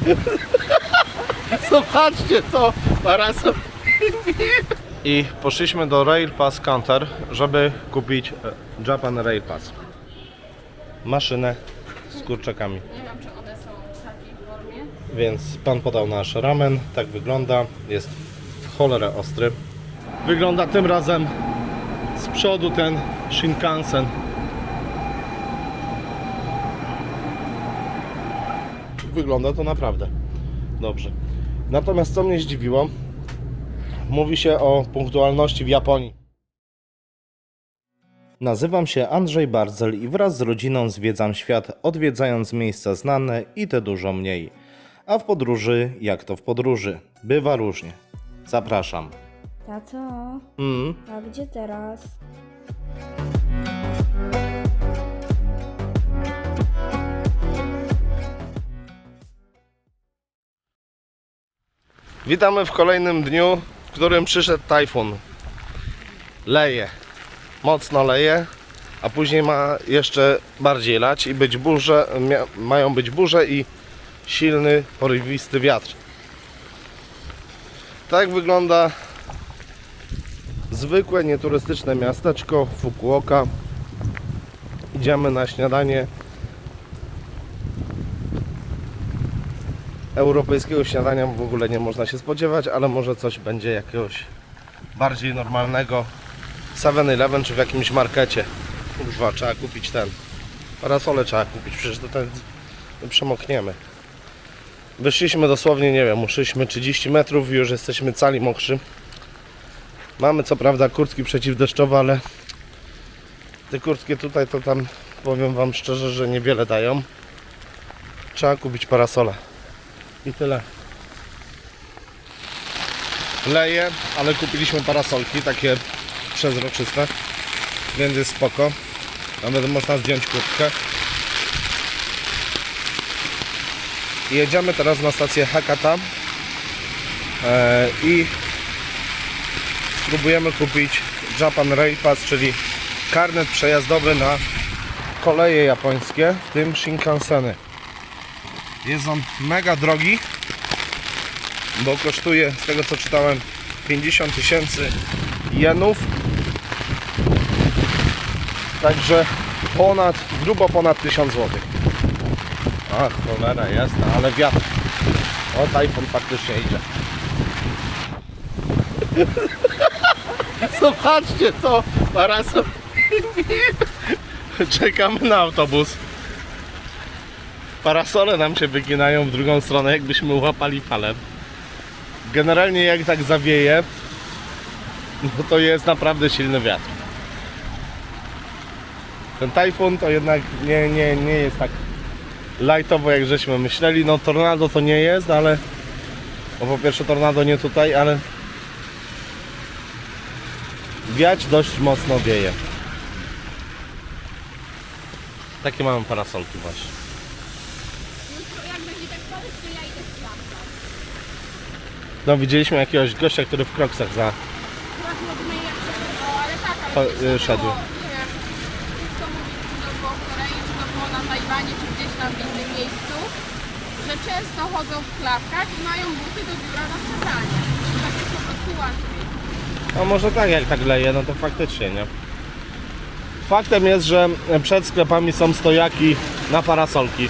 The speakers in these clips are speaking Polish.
Zobaczcie to, parasol. I poszliśmy do Rail Pass Counter, żeby kupić e, Japan Rail Pass. Maszynę z kurczakami. Nie wiem, czy one są w takiej formie. Więc pan podał nasz ramen, tak wygląda, jest w cholerę ostry. Wygląda tym razem z przodu ten Shinkansen. Wygląda to naprawdę dobrze. Natomiast co mnie zdziwiło, mówi się o punktualności w Japonii. Nazywam się Andrzej Barzel i wraz z rodziną zwiedzam świat, odwiedzając miejsca znane i te dużo mniej. A w podróży, jak to w podróży, bywa różnie. Zapraszam. Tato, Mm, a gdzie teraz? Witamy w kolejnym dniu, w którym przyszedł tajfun. Leje. Mocno leje, a później ma jeszcze bardziej lać i być burze, mają być burze i silny, porywisty wiatr. Tak wygląda zwykłe, nieturystyczne miasteczko Fukuoka. Idziemy na śniadanie. Europejskiego śniadania w ogóle nie można się spodziewać, ale może coś będzie jakiegoś bardziej normalnego. 7-Eleven czy w jakimś markecie. Kurwa, trzeba kupić ten. Parasole trzeba kupić, przecież to ten my przemokniemy. Wyszliśmy dosłownie, nie wiem, uszliśmy 30 metrów i już jesteśmy cali mokrzy. Mamy co prawda kurtki przeciwdeszczowe, ale te kurtki tutaj to tam powiem Wam szczerze, że niewiele dają. Trzeba kupić parasole. I tyle. Leje, ale kupiliśmy parasolki takie przezroczyste, więc jest spoko. Nawet można zdjąć kurtkę. Jedziemy teraz na stację Hakata e, i spróbujemy kupić Japan Rail Pass, czyli karnet przejazdowy na koleje japońskie, w tym Shinkanseny. Jest on mega drogi, bo kosztuje, z tego co czytałem, 50 tysięcy jenów. Także ponad, grubo ponad 1000 zł. Ach, cholera jasna, ale wiatr. O, tajfun faktycznie idzie. Zobaczcie to, parasol. Czekamy na autobus. Parasole nam się wyginają w drugą stronę, jakbyśmy łapali falem. Generalnie jak tak zawieje, no to jest naprawdę silny wiatr. Ten tajfun to jednak nie, nie, nie jest tak lightowo jak żeśmy myśleli. No tornado to nie jest, ale bo po pierwsze tornado nie tutaj, ale wiać dość mocno wieje. Takie mamy parasolki właśnie. Jutro jak będzie tak padać, to ja idę sprawdzać. No widzieliśmy jakiegoś gościa, który w kroksach za... To y, było, szedł. Nie wiem, kto mówi, czy to było w Korei, czy to było na Tajwanie, czy gdzieś tam w innym miejscu, że często chodzą w klapkach i mają buty do biura na przebranie. Tak jest po prostu łatwiej. No może tak jak tak leje, no to faktycznie, nie? Faktem jest, że przed sklepami są stojaki na parasolki.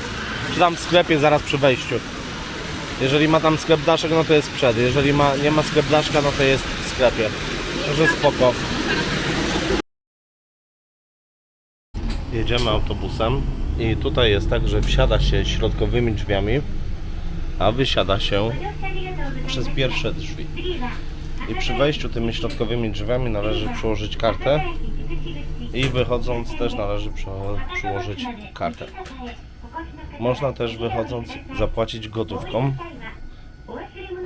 Czy tam w sklepie zaraz przy wejściu. Jeżeli ma tam sklep daszek, no to jest przed. Jeżeli ma, nie ma sklep daszka, no to jest w sklepie. Także spoko. Jedziemy autobusem i tutaj jest tak, że wsiada się środkowymi drzwiami, a wysiada się przez pierwsze drzwi. I przy wejściu tymi środkowymi drzwiami należy przyłożyć kartę i wychodząc też należy przy- przyłożyć kartę. Można też wychodząc zapłacić gotówką,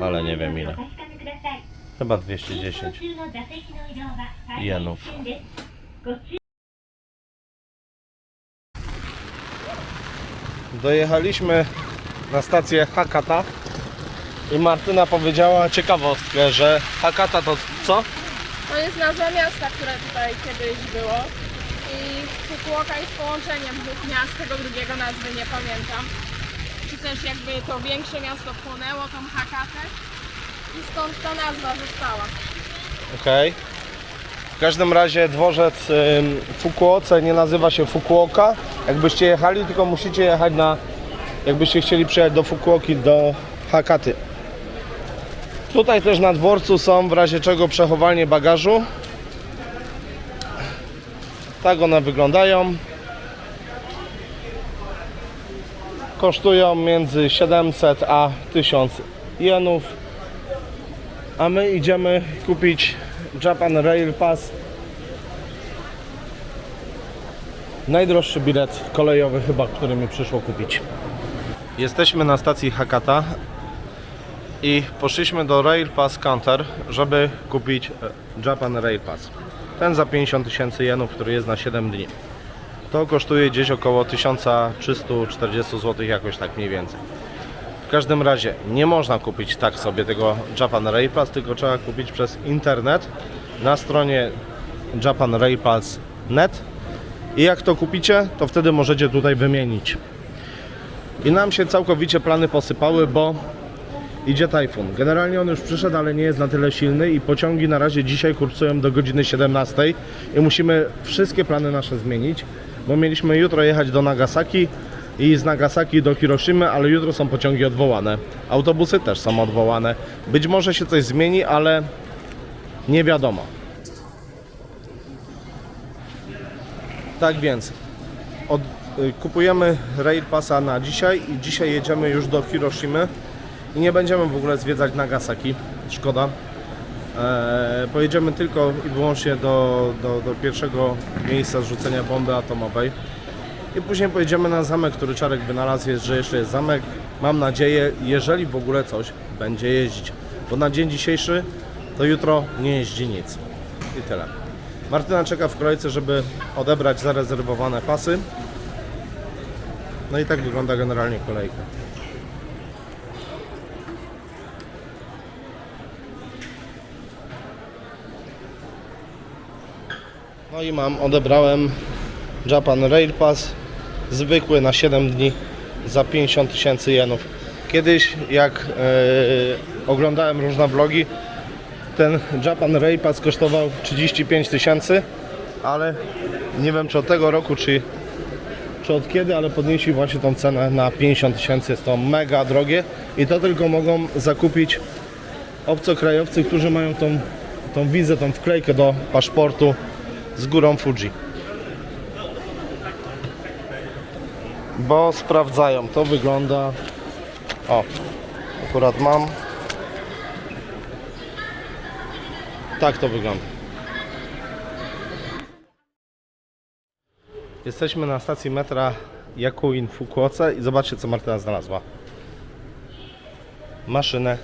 ale nie wiem ile. Chyba 210 jenów. Dojechaliśmy na stację Hakata i Martyna powiedziała ciekawostkę, że Hakata to co? To jest nazwa miasta, które tutaj kiedyś było. I Fukuoka jest połączeniem dwóch miast, tego drugiego nazwy nie pamiętam. Czy też jakby to większe miasto wchłonęło tą Hakatę i stąd ta nazwa została. Okej. W każdym razie dworzec ym, Fukuoka nie nazywa się Fukuoka. Jakbyście jechali, tylko musicie jechać na. Jakbyście chcieli przyjechać do Fukuoki, do Hakaty. Tutaj też na dworcu są w razie czego przechowalnie bagażu. Tak one wyglądają. Kosztują między 700 a 1000 jenów. A my idziemy kupić Japan Rail Pass. Najdroższy bilet kolejowy chyba, który mi przyszło kupić. Jesteśmy na stacji Hakata i poszliśmy do Rail Pass Counter, żeby kupić e, Japan Rail Pass. Ten za 50 tysięcy jenów, który jest na 7 dni. To kosztuje gdzieś około 1340 zł, jakoś tak mniej więcej. W każdym razie nie można kupić tak sobie tego Japan Rail Pass, tylko trzeba kupić przez internet na stronie japanrailpass.net i jak to kupicie, to wtedy możecie tutaj wymienić. I nam się całkowicie plany posypały, bo idzie tajfun. Generalnie on już przyszedł, ale nie jest na tyle silny i pociągi na razie dzisiaj kursują do godziny 17 i musimy wszystkie plany nasze zmienić, bo mieliśmy jutro jechać do Nagasaki i z Nagasaki do Hiroshimy, ale jutro są pociągi odwołane. Autobusy też są odwołane. Być może się coś zmieni, ale nie wiadomo. Tak więc od, y, kupujemy Rail Passa na dzisiaj i dzisiaj jedziemy już do Hiroshimy i nie będziemy w ogóle zwiedzać Nagasaki, szkoda. Eee, pojedziemy tylko i wyłącznie do, do, do pierwszego miejsca zrzucenia bomby atomowej i później pojedziemy na zamek, który Czarek wynalazł, jest, że jeszcze jest zamek. Mam nadzieję, jeżeli w ogóle coś będzie jeździć, bo na dzień dzisiejszy to jutro nie jeździ nic i tyle. Martyna czeka w kolejce, żeby odebrać zarezerwowane pasy. No i tak wygląda generalnie kolejka. No i mam, odebrałem Japan Rail Pass zwykły na 7 dni za 50 tysięcy jenów. Kiedyś jak e, oglądałem różne vlogi, ten Japan Rail Pass kosztował 35 tysięcy, ale nie wiem czy od tego roku, czy, czy od kiedy, ale podnieśli właśnie tą cenę na 50 tysięcy. Jest to mega drogie i to tylko mogą zakupić obcokrajowcy, którzy mają tą, tą wizę, tą wklejkę do paszportu z górą Fuji. Bo sprawdzają, to wygląda. O, akurat mam. Tak to wygląda. Jesteśmy na stacji metra Yakuin w Fukuoce i zobaczcie co Martyna znalazła. Maszynę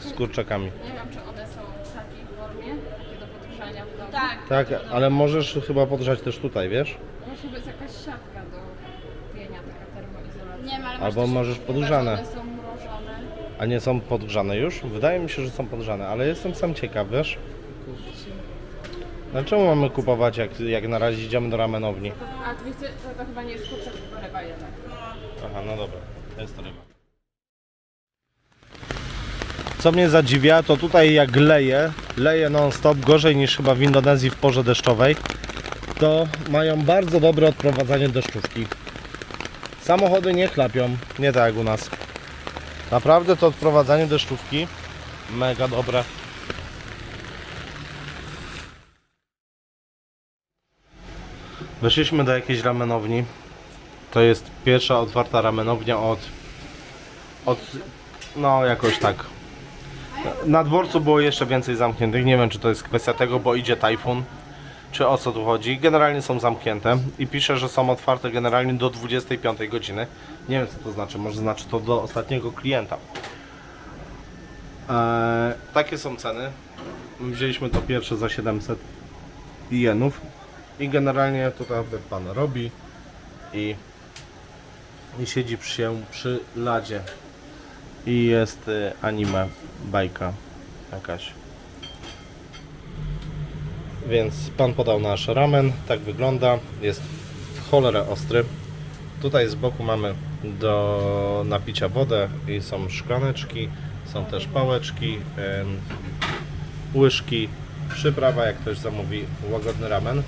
z kurczakami. Nie wiem, czy one są w takiej formie, takie do podgrzania w domu. Tak. Ale możesz chyba podgrzać też tutaj, wiesz? Musi być jakaś siatka do pienia, taka termoizolacja. Nie wiem, ale Albo możesz podgrzane. One są mrożone. A nie są podgrzane już? Wydaje mi się, że są podgrzane, ale jestem sam ciekaw, wiesz? Dlaczego mamy kupować, jak, jak na razie idziemy do ramenowni? A tu wiecie, to, to chyba nie jest kurczak, tylko ryba jednak. Aha, no dobra, to jest to ryba. Co mnie zadziwia, to tutaj jak leje, leje non-stop, gorzej niż chyba w Indonezji w porze deszczowej, to mają bardzo dobre odprowadzanie deszczówki. Samochody nie chlapią, nie tak jak u nas. Naprawdę to odprowadzanie deszczówki mega dobre. Weszliśmy do jakiejś ramenowni. To jest pierwsza otwarta ramenownia od, od no jakoś tak. Na dworcu było jeszcze więcej zamkniętych. Nie wiem, czy to jest kwestia tego, bo idzie tajfun, czy o co tu chodzi. Generalnie są zamknięte i pisze, że są otwarte generalnie do 25 godziny. Nie wiem, co to znaczy. Może znaczy to do ostatniego klienta. Eee, takie są ceny. My wzięliśmy to pierwsze za 700 jenów. I generalnie tutaj pan robi i, i siedzi się przy ladzie. I jest y, anime, bajka jakaś. Więc pan podał nasz ramen, tak wygląda. Jest w cholerę ostry. Tutaj z boku mamy do napicia wodę i są szklaneczki, są też pałeczki, łyżki, przyprawa jak ktoś zamówi łagodny ramen.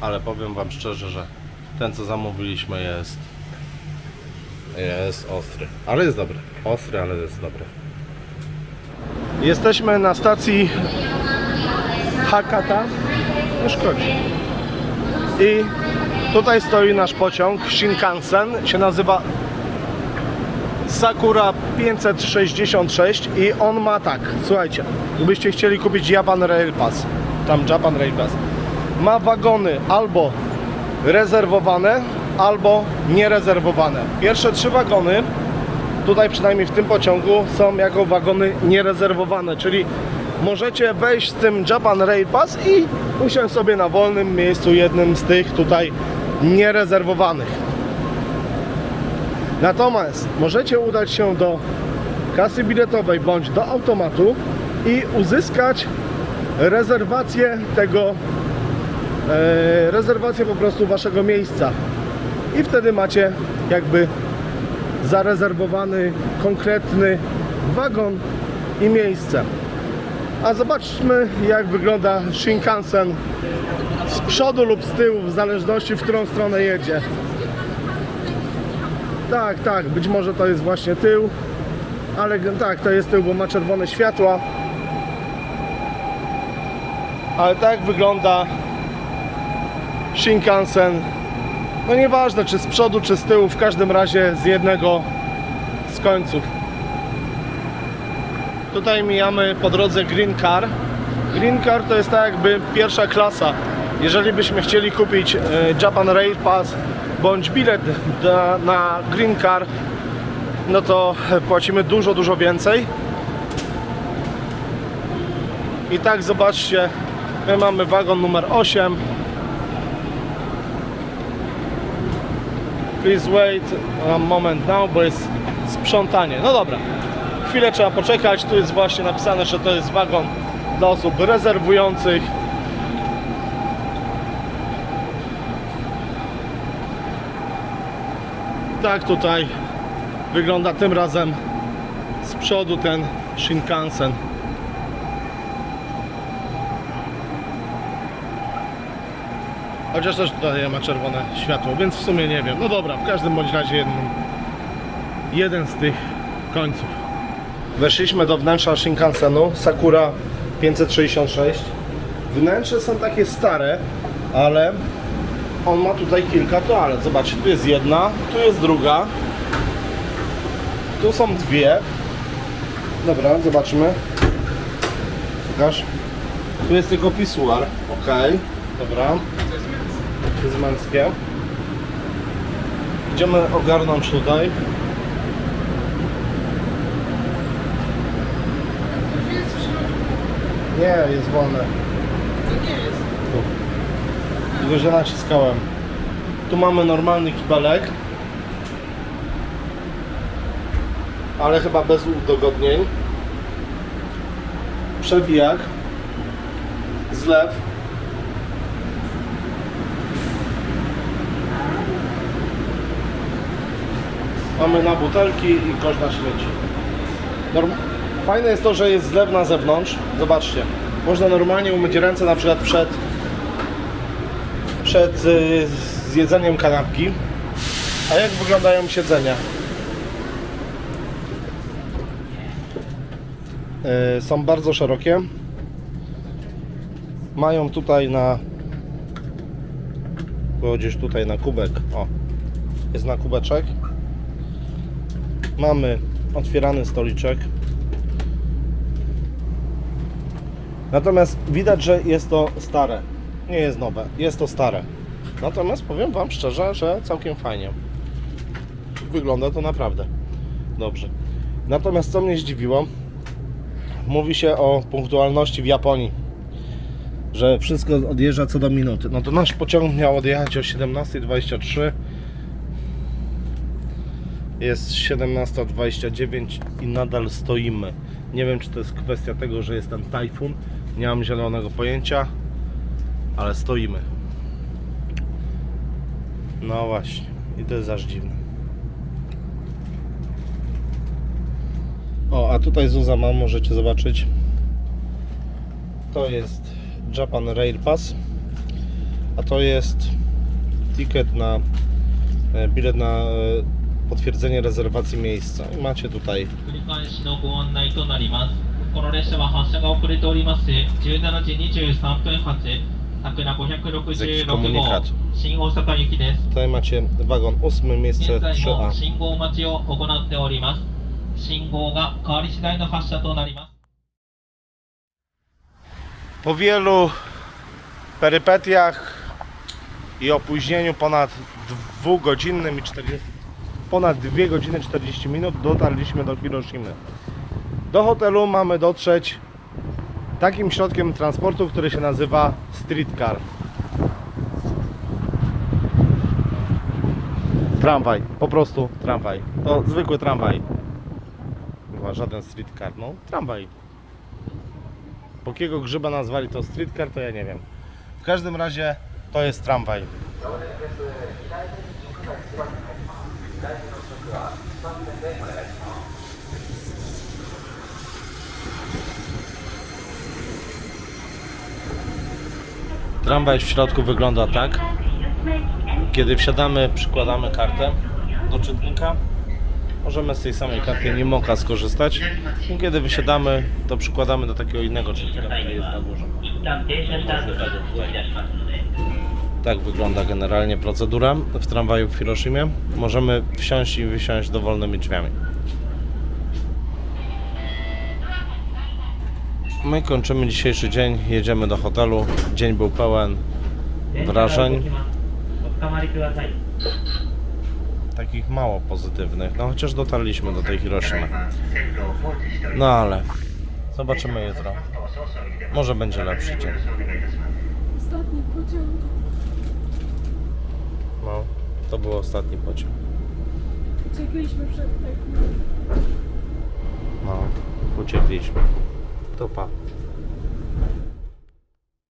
Ale powiem Wam szczerze, że ten co zamówiliśmy jest jest ostry, ale jest dobry. Ostry, ale jest dobry. Jesteśmy na stacji Hakata. Nie szkodzi. I tutaj stoi nasz pociąg Shinkansen. Się nazywa Sakura 566 i on ma tak, słuchajcie, gdybyście chcieli kupić Japan Rail Pass, tam Japan Rail Pass, ma wagony albo rezerwowane, albo nierezerwowane. Pierwsze trzy wagony, tutaj przynajmniej w tym pociągu, są jako wagony nierezerwowane, czyli możecie wejść z tym Japan Rail Pass i usiąść sobie na wolnym miejscu jednym z tych tutaj nierezerwowanych. Natomiast możecie udać się do kasy biletowej bądź do automatu i uzyskać rezerwację tego e, rezerwację po prostu waszego miejsca i wtedy macie jakby zarezerwowany konkretny wagon i miejsce a zobaczmy jak wygląda Shinkansen z przodu lub z tyłu w zależności w którą stronę jedzie tak, tak, być może to jest właśnie tył ale tak, to jest tył, bo ma czerwone światła ale tak wygląda Shinkansen. No nieważne czy z przodu, czy z tyłu, w każdym razie z jednego z końców. Tutaj mijamy po drodze Green Car. Green Car to jest tak jakby pierwsza klasa. Jeżeli byśmy chcieli kupić e, Japan Rail Pass bądź bilet na Green Car, no to płacimy dużo, dużo więcej. I tak zobaczcie, my mamy wagon numer 8. Please wait a moment now, bo jest sprzątanie. No dobra, chwilę trzeba poczekać. Tu jest właśnie napisane, że to jest wagon dla osób rezerwujących. Tak tutaj wygląda tym razem z przodu ten Shinkansen. Chociaż też tutaj ma czerwone światło, więc w sumie nie wiem. No dobra, w każdym bądź razie jeden, jeden z tych końców. Weszliśmy do wnętrza Shinkansenu Sakura 566. Wnętrze są takie stare, ale on ma tutaj kilka toalet. Zobaczcie, tu jest jedna, tu jest druga. Tu są dwie. Dobra, zobaczmy. Pokaż. Tu jest tylko pisuar. Ok, dobra. Męskie. Idziemy ogarnąć tutaj. Nie, jest wolne. To nie jest. Tu. Tylko, że naciskałem. Tu mamy normalny kibelek. Ale chyba bez udogodnień. Przewijak. Zlew. Mamy na butelki i kosz na śmieci. Norm... Fajne jest to, że jest zlew na zewnątrz. Zobaczcie. Można normalnie umyć ręce na przykład przed przed y, zjedzeniem kanapki. A jak wyglądają siedzenia? Y, są bardzo szerokie. Mają tutaj na było gdzieś tutaj na kubek. O, jest na kubeczek. Mamy otwierany stoliczek. Natomiast widać, że jest to stare. Nie jest nowe, jest to stare. Natomiast powiem Wam szczerze, że całkiem fajnie. Wygląda to naprawdę dobrze. Natomiast co mnie zdziwiło, mówi się o punktualności w Japonii, że wszystko odjeżdża co do minuty. No to nasz pociąg miał odjechać o 17.23. Jest 17.29 i nadal stoimy. Nie wiem, czy to jest kwestia tego, że jest ten tajfun. Nie mam zielonego pojęcia, ale stoimy. No właśnie, i to jest aż dziwne. O, a tutaj Zuza ma, możecie zobaczyć. To jest Japan Rail Pass, a to jest ticket na e, bilet na e, potwierdzenie rezerwacji miejsca. I macie tutaj 繰り返しのご案内となります。この列車は発車が遅れております。17時23分発、桜566 komunikat. 号、新大阪行きです。 Tutaj macie wagon 8, miejsce 現在 3A. も信号待ちを行っております。信号が変わり次第の発車となります。 Po wielu perypetiach i opóźnieniu ponad dwugodzinnym i 40, ponad 2 godziny 40 minut dotarliśmy do Hiroshimy. Do hotelu mamy dotrzeć takim środkiem transportu, który się nazywa streetcar. Tramwaj, po prostu tramwaj. To zwykły tramwaj. Chyba żaden streetcar, no tramwaj. Po jakiego grzyba nazwali to streetcar, to ja nie wiem. W każdym razie to jest tramwaj. Tramwaj w środku wygląda tak. Kiedy wsiadamy, przykładamy kartę do czytnika. Możemy z tej samej karty Nimoka skorzystać. Kiedy wysiadamy, to przykładamy do takiego innego czytnika, który jest na górze. Tak wygląda generalnie procedura w tramwaju w Hiroshimie. Możemy wsiąść i wysiąść dowolnymi drzwiami. My kończymy dzisiejszy dzień, jedziemy do hotelu. Dzień był pełen wrażeń. Takich mało pozytywnych, no chociaż dotarliśmy do tej Hiroshimy. No ale zobaczymy jutro. Może będzie lepszy dzień. Ostatni pociąg. No, to był ostatni pociąg. Uciekliśmy przed tym. No, uciekliśmy. To pa.